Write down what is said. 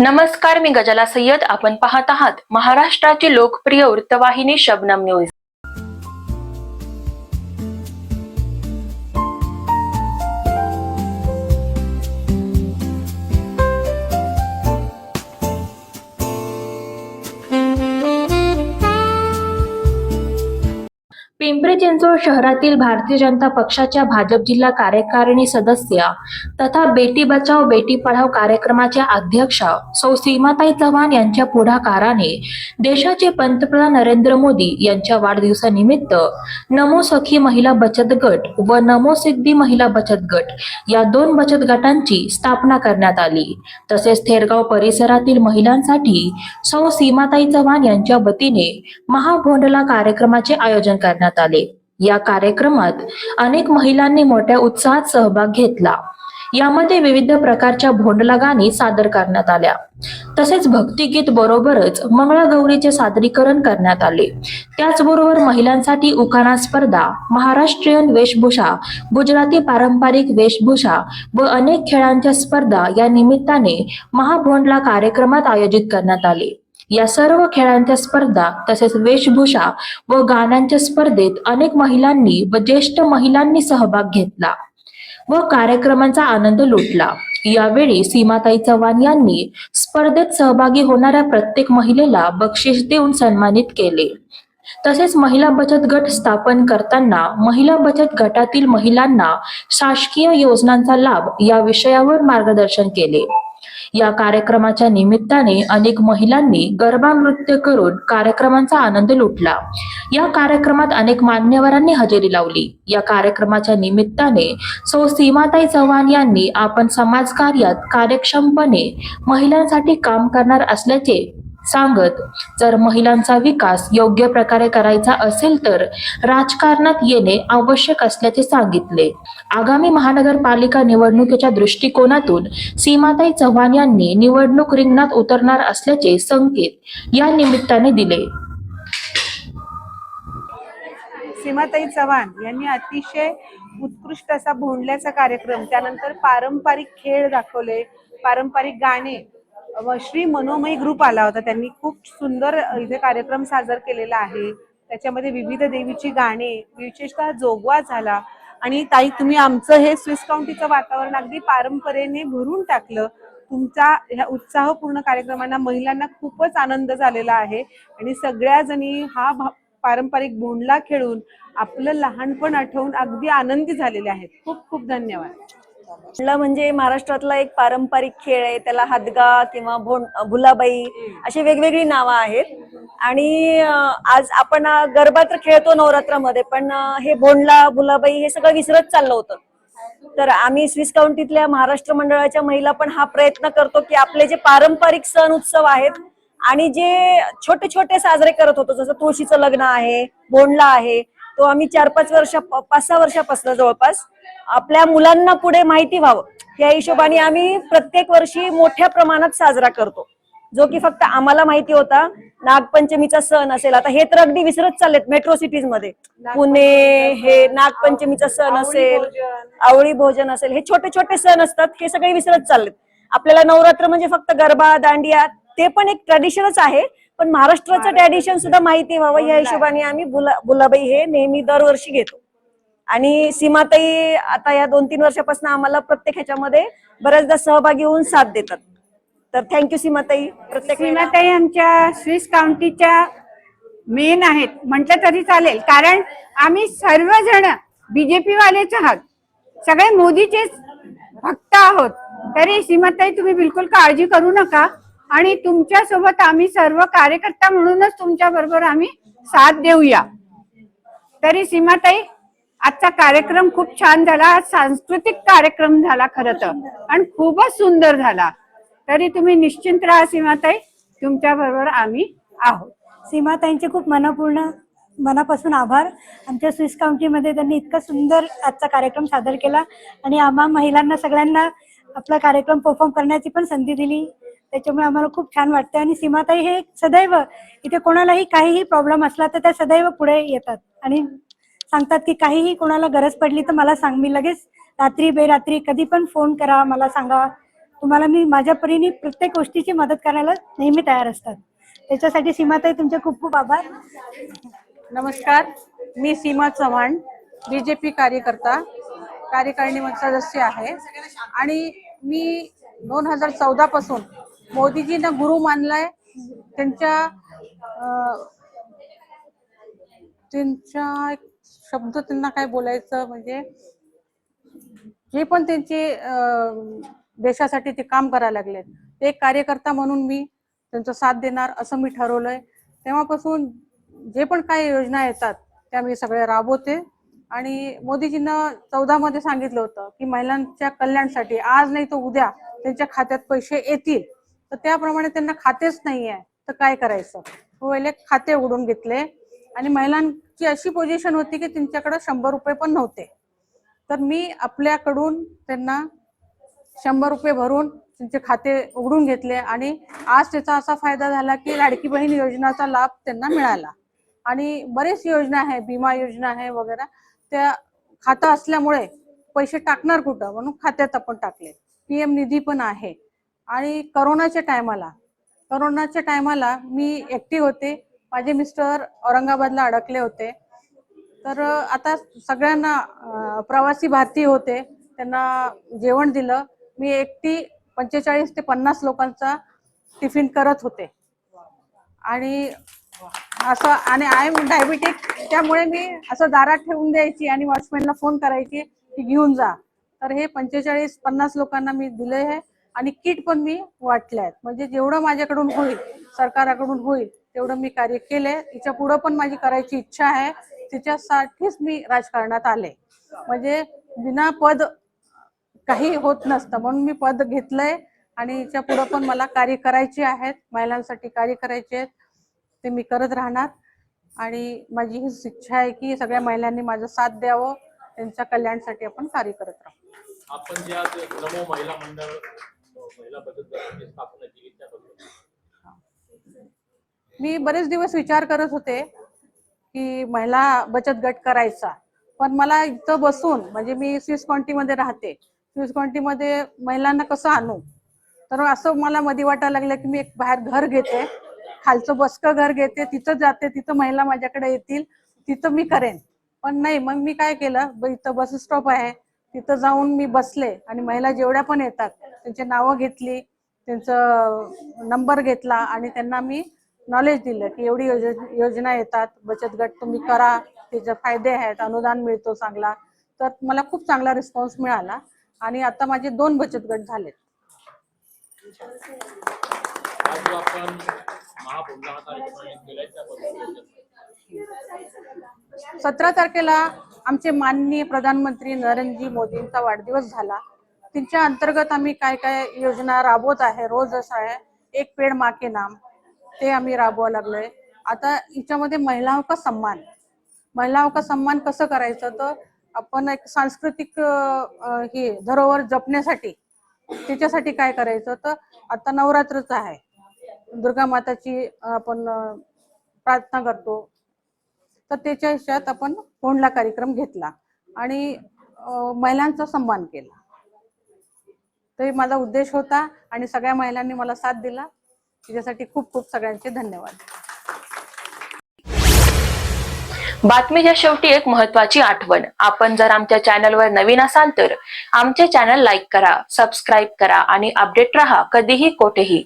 नमस्कार मी गजाला सय्यद. आपण पाहत आहात महाराष्ट्राची लोकप्रिय वृत्तवाहिनी शबनम न्यूज. पिंपरी चिंचवड शहरातील भारतीय जनता पक्षाच्या भाजप जिल्हा कार्यकारिणी सदस्य तथा बेटी बचाव बेटी पढाव कार्यक्रमाच्या अध्यक्षा सौ सीमाताई चव्हाण यांच्या पुढाकाराने देशाचे पंतप्रधान नरेंद्र मोदी यांच्या वाढदिवसानिमित्त नमो सखी महिला बचत गट व नमो सिद्धी महिला बचत गट या दोन बचत गटांची स्थापना करण्यात आली. तसेच थेरगाव परिसरातील महिलांसाठी सौ सीमाताई चव्हाण यांच्या वतीने महाभोंडला कार्यक्रमाचे आयोजन करण्यात आले. या कार्यक्रमात अनेक महिलांनी मोठ्या उत्साहात सहभाग घेतला. यामध्ये विविध प्रकारच्या भोंडला गाणी सादर करण्यात आल्या. तसेच भक्तिगीत बरोबरच मंगळागौरीचे सादरीकरण करण्यात आले. त्याचबरोबर महिलांसाठी उखाणा स्पर्धा महाराष्ट्रीयन वेशभूषा गुजराती पारंपरिक वेशभूषा व अनेक खेळांच्या स्पर्धा या निमित्ताने महाभोंडला कार्यक्रमात आयोजित करण्यात आले. या सर्व खेळांच्या स्पर्धा तसेच वेशभूषा व गाण्यांच्या स्पर्धेत अनेक महिलांनी व ज्येष्ठ महिलांनी सहभाग घेतला व कार्यक्रमांचा आनंद लुटला. यावेळी सीमाताई चव्हाण यांनी स्पर्धेत सहभागी होणाऱ्या प्रत्येक महिलेला बक्षीस देऊन सन्मानित केले. तसेच महिला बचत गट स्थापन करताना महिला बचत गटातील महिलांना शासकीय योजनांचा लाभ या विषयावर मार्गदर्शन केले. या कार्यक्रमाच्या निमित्ताने अनेक महिलांनी गरबा नृत्य करून कार्यक्रमांचा आनंद लुटला. या कार्यक्रमात अनेक मान्यवरांनी हजेरी लावली. या कार्यक्रमाच्या निमित्ताने सौ सीमाताई चव्हाण यांनी आपण समाजकार्यात कार्यक्षमपणे महिलांसाठी काम करणार असल्याचे सांगत जर महिलांचा विकास योग्य प्रकारे करायचा असेल तर राजकारणात येणे आवश्यक असल्याचे सांगितले. आगामी महानगरपालिका निवडणुकीच्या दृष्टिकोनातून सीमाताई चव्हाण यांनी निवडणूक रिंगणात उतरणार असल्याचे संकेत या निमित्ताने दिले. सीमाताई चव्हाण यांनी अतिशय उत्कृष्ट असा भोंडल्याचा कार्यक्रम त्यानंतर पारंपरिक खेळ दाखवले पारंपरिक गाणे श्री मनोमय ग्रुप आला होता. त्यांनी खूप सुंदर इथे कार्यक्रम सादर केलेला आहे. त्याच्यामध्ये विविध देवीची गाणे विशेषतः जोगवा झाला. आणि ताई तुम्ही आमचं हे स्विस काउंटीचं वातावरण अगदी पारंपरेने भरून टाकलं. तुमचा ह्या उत्साहपूर्ण कार्यक्रमांना महिलांना खूपच आनंद झालेला आहे. आणि सगळ्या जणी हा पारंपरिक भोंडला खेळून आपलं लहानपण आठवून अगदी आनंदी झालेले आहेत. खूप खूप धन्यवाद. भोंडला म्हणजे महाराष्ट्रातला एक पारंपरिक खेळ आहे त्याला हादगा किंवा भोंड भुलाबाई अशी वेगवेगळी नावं आहेत. आणि आज आपण गरबा तर खेळतो नवरात्रामध्ये पण हे भोंडला भुलाबाई हे सगळं विसरत चाललं होतं. तर आम्ही स्विस काउंटीतल्या महाराष्ट्र मंडळाच्या महिला पण हा प्रयत्न करतो की आपले जे पारंपरिक सण उत्सव आहेत आणि जे छोटे छोटे साजरे करत होतो जसं तुळशीचं लग्न आहे भोंडला आहे तो आम्ही चार पाच वर्ष पाच सहा वर्षापासून जवळपास आपल्या मुलांना पुढे माहिती व्हावं. या हिशोबाने आम्ही प्रत्येक वर्षी मोठ्या प्रमाणात साजरा करतो. जो की फक्त आम्हाला माहिती होता नागपंचमीचा सण असेल. आता हे तर अगदी विसरत चाललेत मेट्रो सिटीजमध्ये. पुणे हे नागपंचमीचा सण असेल. आवळी भोजन असेल हे छोटे छोटे सण असतात हे सगळे विसरत चाललेत. आपल्याला नवरात्र म्हणजे फक्त गरबा दांडिया ते पण एक ट्रॅडिशनच आहे. पण महाराष्ट्राचं ट्रॅडिशन सुद्धा माहिती व्हावं. या हिशोबाने आम्ही बुला बुलाबाई हे नेहमी दरवर्षी घेतो. आणि सीमाताई आता या दोन तीन वर्षापासून आम्हाला प्रत्येक ह्याच्यामध्ये बऱ्याचदा सहभागी होऊन साथ देतात. तर थँक्यू सीमाताई प्रत्येक सीमाताई आमच्या स्विस काउंटीच्या मेन आहेत. म्हटलं तरी चालेल. कारण आम्ही सर्वजण बीजेपी वालेच आहात. सगळे मोदीचेच भक्त आहोत. तरी सीमाताई तुम्ही बिलकुल काळजी करू नका. आणि तुमच्यासोबत आम्ही सर्व कार्यकर्ता म्हणूनच तुमच्या बरोबर आम्ही साथ देऊया. तरी सीमाताई आजचा कार्यक्रम खूप छान झाला. सांस्कृतिक कार्यक्रम झाला खरं तर. आणि खूपच सुंदर झाला. तरी तुम्ही निश्चिंत राहा सीमाताई. तुमच्या बरोबर आम्ही आहोत. सीमाताईंचे खूप मनपूर्ण मनापासून आभार. आमच्या स्विस काउंटीमध्ये त्यांनी इतका सुंदर आजचा कार्यक्रम सादर केला. आणि आम्हा महिलांना सगळ्यांना आपला कार्यक्रम परफॉर्म करण्याची पण संधी दिली. त्याच्यामुळे आम्हाला खूप छान वाटतं आणि सीमाताई हे सदैव इथे कोणालाही काहीही प्रॉब्लेम असला तर त्या सदैव पुढे येतात. आणि सांगतात की काहीही कोणाला गरज पडली तर मला सांग. मी लगेच रात्री बेरात्री कधी पण फोन करा मला सांगा. तुम्हाला मी माझ्या परीने प्रत्येक गोष्टीची मदत करायला नेहमी तयार असतात. त्याच्यासाठी सीमाताई तुमचे खूप खूप आभार. नमस्कार. मी सीमा चव्हाण बी जे पी कार्यकर्ता कार्यकारिणी सदस्य आहे. आणि मी दोन हजार चौदा पासून मोदीजींना गुरु मानलाय. त्यांच्या त्यांच्या शब्द त्यांना काय बोलायचं म्हणजे जे पण त्यांचे देशासाठी ते काम करायला लागले ते एक कार्यकर्ता म्हणून मी त्यांचा साथ देणार असं मी ठरवलंय. तेव्हापासून जे पण काही योजना येतात त्या मी सगळ्या राबवते. आणि मोदीजींना चौदा मध्ये सांगितलं होतं की महिलांच्या कल्याणसाठी आज नाही तर उद्या त्यांच्या खात्यात पैसे येतील. तर त्याप्रमाणे त्यांना खातेच नाही आहे तर काय करायचं? पहिले खाते उघडून घेतले. आणि ची अशी पोझिशन होती की त्यांच्याकडे शंभर रुपये पण नव्हते. तर मी आपल्याकडून त्यांना शंभर रुपये भरून त्यांचे खाते उघडून घेतले आणि आज त्याचा असा फायदा झाला की लाडकी बहीण योजनाचा लाभ त्यांना मिळाला. आणि बरेच योजना आहे विमा योजना आहे वगैरे त्या खातं असल्यामुळे पैसे टाकणार कुठं? म्हणून खात्यात आपण टाकले. पीएम निधी पण आहे. आणि करोनाच्या टायमाला करोनाच्या टायमाला मी एकटी होते. माझे मिस्टर औरंगाबादला अडकले होते. तर आता सगळ्यांना प्रवासी भारतीय होते. त्यांना जेवण दिलं. मी एकटी पंचेचाळीस ते पन्नास लोकांचा टिफिन करत होते. आणि असं आणि आय एम डायबिटिक त्यामुळे मी असं दारात ठेवून द्यायची आणि वॉचमॅनला फोन करायची की घेऊन जा. तर हे पंचेचाळीस पन्नास लोकांना मी दिले आहे आणि किट पण मी वाटले आहेत म्हणजे जेवढं माझ्याकडून होईल सरकाराकडून होईल तेवढं मी कार्य केले तिच्या पुढं पण माझी करायची इच्छा आहे. तिच्यासाठीच मी राजकारणात आले. म्हणजे बिना पद काही होत नसतं. म्हणून मी पद घेतलंय आणि याच्या पुढं पण मला कार्य करायचे आहेत. महिलांसाठी कार्य करायचे आहेत. ते मी करत राहणार. आणि माझी हीच इच्छा आहे की सगळ्या महिलांनी माझं साथ द्यावं. त्यांच्या कल्याणसाठी आपण कार्य करत राहू. आपण जे आज नमो महिला मंडळ महिला बचत गटाची स्थापना केली त्याबद्दल. मी बरेच दिवस विचार करत होते की महिला बचत गट करायचा. पण मला इथं बसून म्हणजे मी स्विसमध्ये राहते स्विस कॉन्टीमध्ये महिलांना कसं आणू? तर असं मला मधी वाटायला लागलं की मी एक बाहेर घर घेते खालचं बसकं घर घेते तिथं जाते तिथं महिला माझ्याकडे येतील तिथं मी करेन. पण नाही मग मी काय केलं? इथं बस स्टॉप आहे तिथं जाऊन मी बसले आणि महिला जेवढ्या पण येतात त्यांची नावं घेतली त्यांचं नंबर घेतला आणि त्यांना मी नॉलेज दिलं की एवढी योज- योजना येतात बचत गट तुम्ही करा त्याचे फायदे आहेत अनुदान मिळतो चांगला. तर मला खूप चांगला रिस्पॉन्स मिळाला आणि आता माझे दोन बचत गट झालेत. सतरा तारखेला आमचे माननीय प्रधानमंत्री नरेंद्रजी मोदींचा वाढदिवस झाला. त्यांच्या अंतर्गत आम्ही काय काय योजना राबवत आहे रोज असं आहे एक पेड माँ के नाम. ते आम्ही राबवा लागलोय. आता हिच्यामध्ये महिलाओं का सम्मान महिलाओं का सम्मान कसं करायचं? तर आपण एक सांस्कृतिक हे धरोहर जपण्यासाठी त्याच्यासाठी काय करायचं? तर आता नवरात्रच आहे. दुर्गा माताची आपण प्रार्थना करतो. तर त्याच्या हिशात आपण कोंडला कार्यक्रम घेतला आणि महिलांचा सन्मान केला. तर माझा उद्देश होता आणि सगळ्या महिलांनी मला साथ दिला. त्याच्यासाठी खूप खूप सगळ्यांचे धन्यवाद. बातमीच्या शेवटी एक महत्वाची आठवण. आपण जर आमच्या चॅनलवर नवीन असाल तर आमचे चॅनल लाईक करा सबस्क्राईब करा आणि अपडेट राहा कधीही कोठेही.